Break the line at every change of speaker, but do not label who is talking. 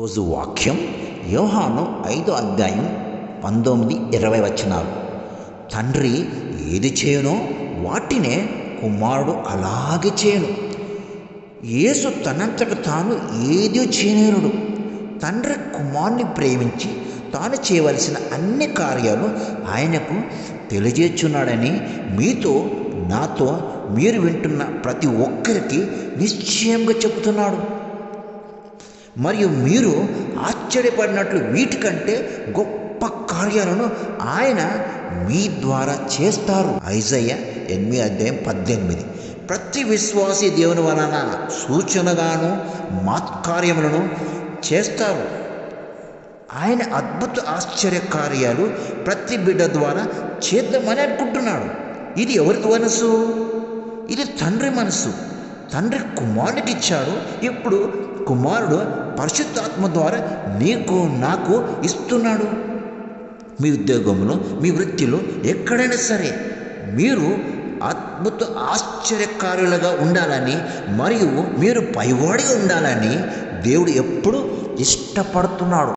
రోజు వాక్యం యోహాను ఐదో అధ్యాయం పంతొమ్మిది ఇరవై వచనాలు. తండ్రి ఏది చేయనో వాటినే కుమారుడు అలాగే చేయను. యేసు తనంతట తాను ఏదో చేయనేరుడు తండ్రి కుమారుని ప్రేమించి తాను చేయవలసిన అన్ని కార్యాలు ఆయనకు తెలియజేస్తున్నాడని మీతో నాతో మీరు వింటున్న ప్రతి ఒక్కరికి నిశ్చయంగా చెబుతున్నాడు. మరియు మీరు ఆశ్చర్యపడినట్లు వీటికంటే గొప్ప కార్యాలను ఆయన మీ ద్వారా చేస్తారు. ఐజయ్య ఎనిమిది అధ్యాయం పద్దెనిమిది. ప్రతి విశ్వాసి దేవుని వలన సూచనగాను మాత్కార్యములను చేస్తారు. ఆయన అద్భుత ఆశ్చర్య కార్యాలు ప్రతి బిడ్డ ద్వారా చేద్దామని అనుకుంటున్నాడు. ఇది ఎవరికి మనసు? ఇది తండ్రి మనసు. తండ్రి కుమారుడికి ఇచ్చాడు ఇప్పుడు కుమారుడు పరిశుద్ధాత్మ ద్వారా నీకు నాకు ఇస్తున్నాడు. మీ ఉద్యోగంలో మీ వృత్తిలో ఎక్కడైనా సరే మీరు అద్భుత ఆశ్చర్యకారులుగా ఉండాలని మరియు మీరు పైవాడిగా ఉండాలని దేవుడు ఎప్పుడు ఇష్టపడుతున్నాడు.